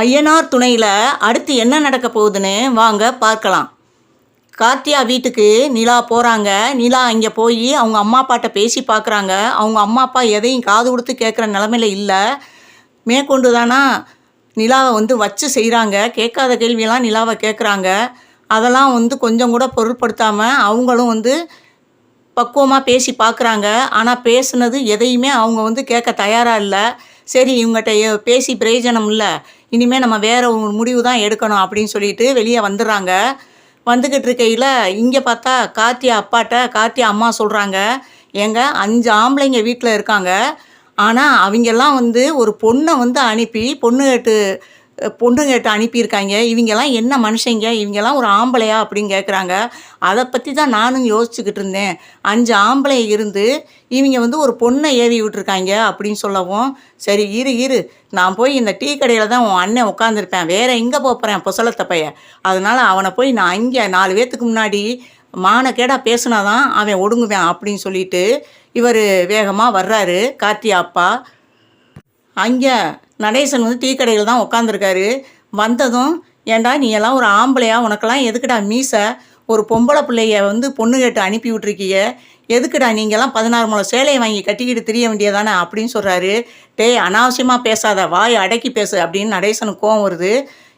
ஐயனார் துணையில் அடுத்து என்ன நடக்க போகுதுன்னு வாங்க பார்க்கலாம். கார்த்தியா வீட்டுக்கு நிலா போகிறாங்க நிலா அங்கே போய் அவங்க அம்மா அப்பாட்ட பேசி பார்க்குறாங்க அவங்க அம்மா அப்பா எதையும் காது கொடுத்து கேட்குற நிலமையில இல்லை. மேற்கொண்டு தானா நிலாவை வந்து வச்சு செய்கிறாங்க கேட்காத கேள்வியெல்லாம் நிலாவை கேட்குறாங்க அதெல்லாம் வந்து கொஞ்சம் கூட பொருட்படுத்தாமல் அவங்களும் வந்து பக்குவமாக பேசி பார்க்குறாங்க ஆனால் பேசுனது எதையுமே அவங்க வந்து கேட்க தயாராக இல்லை. சரி இவங்ககிட்ட பேசி பிரயோஜனம் இல்லை. இனிமேல் நம்ம வேறு ஒரு முடிவு தான் எடுக்கணும் அப்படின்னு சொல்லிட்டு வெளியே வந்துடுறாங்க. வந்துக்கிட்டு இருக்கையில் இங்கே பார்த்தா கார்த்தியா அப்பாட்ட கார்த்தியா அம்மா சொல்கிறாங்க ஏங்க அஞ்சு ஆம்பளைங்க வீட்டில் இருக்காங்க. ஆனால் அவங்கெல்லாம் வந்து ஒரு பொண்ணை வந்து அனுப்பி பொண்ணுகிட்டு பொண்ணுங்கிட்ட அனுப்பியிருக்காங்க. இவங்கெல்லாம் என்ன மனுஷங்க? இவங்கெல்லாம் ஒரு ஆம்பளையா அப்படின்னு கேட்குறாங்க அதை பற்றி தான் நானும் யோசிச்சுக்கிட்டு இருந்தேன். அஞ்சு ஆம்பளை இருந்து இவங்க வந்து ஒரு பொண்ணை ஏவி விட்டுருக்காங்க அப்படின்னு சொல்லவும் சரி இரு இரு. நான் போய் இந்த டீ கடையில் தான் உன் அண்ணன் உட்காந்துருப்பேன் வேறு எங்கே போகிறேன் பொசலத்தை பைய அதனால் அவனை போய் நான் இங்கே நாலு பேர்த்துக்கு முன்னாடி மானக்கேடாக பேசுனாதான் அவன் ஒடுங்குவேன் அப்படின்னு சொல்லிட்டு இவர் வேகமாக வர்றாரு. கார்த்தியா அப்பா. அங்கே நடேசன் வந்து டீ கடையில் தான் உட்காந்துருக்காரு வந்ததும் ஏன்டா நீ எல்லாம் ஒரு ஆம்பளையா? உனக்கெல்லாம் எதுக்குடா மீசை? ஒரு பொம்பளை பிள்ளைய வந்து பொண்ணு கேட்டு அனுப்பி விட்ருக்கீங்க எதுக்குடா நீங்கள்லாம் பதினாறு மூலம் சேலையை வாங்கி கட்டிக்கிட்டு திரிய வேண்டியதானே? அப்படின்னு சொல்கிறாரு டேய் அனாவசியமாக பேசாத. வாயை அடக்கி பேசு அப்படின்னு நடேசனுக்கு கோவம் வருது.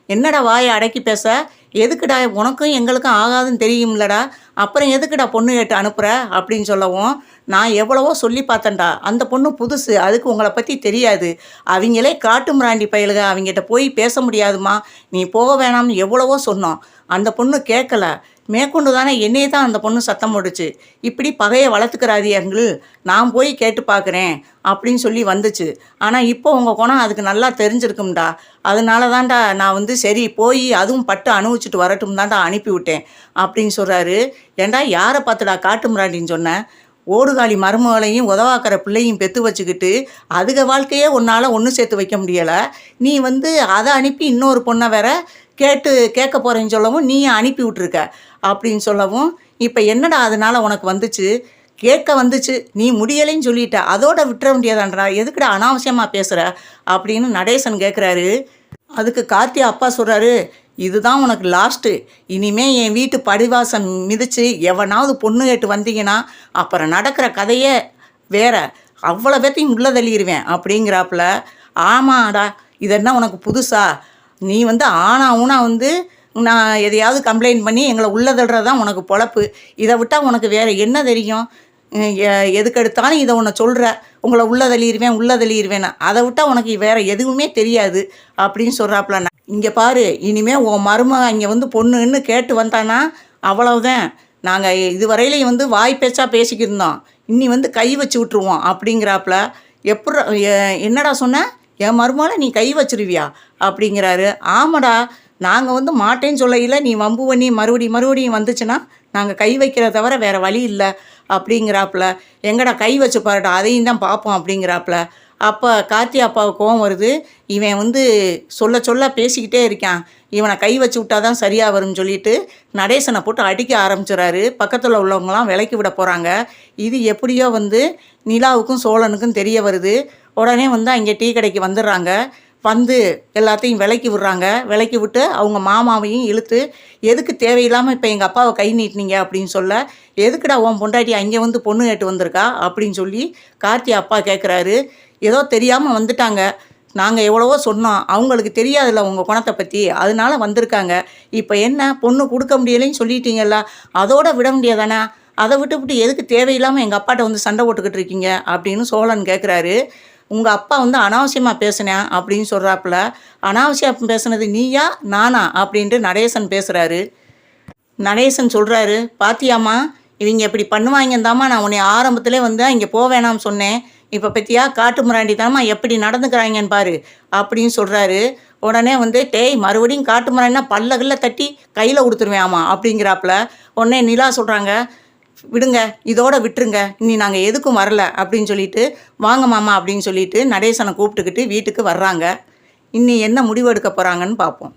என்னடா வாயை அடக்கி பேச? எதுக்குடா உனக்கும் எங்களுக்கும் ஆகாதுன்னு தெரியும்லடா. அப்புறம் எதுக்குடா பொண்ணு கேட்டு அனுப்புகிற அப்படின்னு சொல்லவும் நான் எவ்வளவோ சொல்லி பார்த்தேன்டா. அந்த பொண்ணு புதுசு அதுக்கு உங்களை பற்றி தெரியாது. அவங்களே காட்டு மிராண்டி பயலுக அவங்ககிட்ட போய் பேச முடியாதுமா. நீ போக வேணாம்னு எவ்வளவோ சொன்னோம். அந்த பொண்ணு கேட்கல மேற்கொண்டு தானே என்னையே தான் அந்த பொண்ணு சத்தம் போடுச்சு இப்படி பகையை வளர்த்துக்கிறாதியங்கள் நான் போய் கேட்டு பார்க்குறேன் அப்படின்னு சொல்லி வந்துச்சு. ஆனால் இப்போ உங்கள் குணம் அதுக்கு நல்லா தெரிஞ்சிருக்கும்டா. அதனால தான்டா நான் வந்து சரி போய் அதுவும் பட்டு அனுபவிச்சுட்டு வரட்டும் தான்டா அனுப்பிவிட்டேன் அப்படின்னு சொல்கிறாரு ஏன்டா யாரை பார்த்துடா காட்டுமிராடின்னு சொன்னேன் ஓடுகாலி மருமகளையும் உதவாக்கிற பிள்ளையும் பெற்று வச்சுக்கிட்டு அதுக வாழ்க்கையே உன்னால் ஒன்று சேர்த்து வைக்க முடியலை. நீ வந்து அதை அனுப்பி இன்னொரு பொண்ணை வேற கேட்டு கேட்க போகிறேன்னு சொல்லவும் நீ அனுப்பி விட்ருக்க அப்படின்னு சொல்லவும் இப்போ என்னடா அதனால் உனக்கு வந்துச்சு? கேட்க வந்துச்சு. நீ முடியலைன்னு சொல்லிட்ட. அதோட விட்டுற முடியாதான்றா எதுக்குடா அனாவசியமாக பேசுகிற அப்படின்னு நடேசன் கேட்குறாரு அதுக்கு கார்த்தி அப்பா சொல்கிறாரு இதுதான் உனக்கு லாஸ்ட்டு இனிமே என் வீட்டு படிவாசம் மிதித்து எவனாவது பொண்ணு கேட்டு வந்தீங்கன்னா அப்புறம் நடக்கிற கதையே வேற. அவ்வளோ பேர்த்தையும் உள்ளே தள்ளிடுவேன் அப்படிங்கிறாப்புல. ஆமாடா. இது என்ன உனக்கு புதுசா? நீ வந்து ஆனா ஊனா வந்து நான் எதையாவது கம்ப்ளைண்ட் பண்ணி எங்களை உள்ளே தள்ளுறது தான் உனக்கு பொழப்பு. இதை விட்டால் உனக்கு வேறு என்ன தெரியும்? எதுக்கெடுத்தாலும் எ- இதை உன்னை சொல்கிற உங்களை உள்ளே தள்ளிடுவேன் உள்ளே தள்ளிடுவேன்னு அதை விட்டால் உனக்கு வேறு எதுவுமே தெரியாது அப்படின்னு சொல்கிறாப்புல இங்கே பாரு இனிமேல் உன் மருமக இங்கே வந்து பொண்ணுன்னு கேட்டு வந்தானா? அவ்வளவுதான். நாங்கள் இதுவரையிலையும் வந்து வாய் பேச்சா பேசிக்கிருந்தோம் இருந்தோம். இன்னி வந்து கை வச்சு விட்ருவோம் அப்படிங்கிறாப்புல எப்படி என்னடா சொன்ன? என் மருமகளை நீ கை வச்சிருவியா? அப்படிங்கிறாரு. ஆமாடா நாங்கள் வந்து மாட்டேன்னு சொல்லையில் நீ வம்பு பண்ணி மறுபடியும் மறுபடியும் வந்துச்சுன்னா நாங்கள் கை வைக்கிறத தவிர வேறு வழி இல்லை அப்படிங்கிறாப்புல. எங்கடா கை வச்சு பாருடா அதையும் தான் பார்ப்போம் அப்படிங்கிறாப்புல. அப்போ கார்த்தி அப்பாவுக்கு கோவம் வருது. இவன் வந்து சொல்ல சொல்ல பேசிக்கிட்டே இருக்கான். இவனை கை வச்சு விட்டா தான் சரியாக வரும்னு சொல்லிட்டு நடேசனை போட்டு அடிக்க ஆரம்பிச்சிடறாரு பக்கத்தில் உள்ளவங்களாம் விலைக்கு விட போகிறாங்க இது எப்படியோ வந்து நிலாவுக்கும் சோழனுக்கும் தெரிய வருது. உடனே வந்து அங்கே டீ கடைக்கு வந்துடுறாங்க. வந்து எல்லாத்தையும் விலைக்கு விடுறாங்க. விலைக்கு விட்டு அவங்க மாமாவையும் இழுத்து எதுக்கு தேவையில்லாமல் இப்போ எங்கள் அப்பாவை கை நீட்டினீங்க? அப்படின்னு சொல்ல எதுக்குடா உன் பொண்டாட்டி அங்கே வந்து பொண்ணு கேட்டு வந்திருக்கா? அப்படின்னு சொல்லி கார்த்தி அப்பா கேட்குறாரு ஏதோ தெரியாமல் வந்துட்டாங்க. நாங்கள் எவ்வளவோ சொன்னோம். அவங்களுக்கு தெரியாதுல்ல உங்கள் குணத்தை பற்றி அதனால வந்திருக்காங்க. இப்போ என்ன? பொண்ணு கொடுக்க முடியலைன்னு சொல்லிட்டீங்கல்ல? அதோட விட முடியாதானே அதை விட்டு விட்டு எதுக்கு தேவையில்லாமல் எங்கள் அப்பாட்ட வந்து சண்டை போட்டுக்கிட்டு இருக்கீங்க? அப்படின்னு சோழன் கேட்குறாரு உங்கள் அப்பா வந்து அனாவசியமாக பேசினேன் அப்படின்னு சொல்கிறாப்புல அனாவசியம் பேசுனது நீயா நானா? அப்படின்ட்டு நடேசன் பேசுகிறாரு நடேசன் சொல்கிறாரு பாத்தியாம்மா இவங்க இப்படி பண்ணுவாங்கந்தாம்மா நான் உன்னை ஆரம்பத்திலே வந்து இங்கே போவேணாம்னு சொன்னேன். இப்போ பற்றியா காட்டு முராண்டி எப்படி நடந்துக்கிறாங்கன்னு பாரு அப்படின்னு சொல்கிறாரு உடனே வந்து டேய் மறுபடியும் காட்டு முராண்டினா பல்ல கல்ல தட்டி கையில் கொடுத்துருவேன் ஆமா அப்படிங்கிறாப்புல. உடனே நிலா சொல்கிறாங்க விடுங்க இதோட விட்டுருங்க இனி நாங்கள் எதுக்கும் வரல அப்படின்னு சொல்லிட்டு வாங்க மாமா அப்படின்னு சொல்லிட்டு நடேசனை கூப்பிட்டுக்கிட்டு வீட்டுக்கு வர்றாங்க. இன்னி என்ன முடிவு எடுக்க போகிறாங்கன்னு பார்ப்போம்.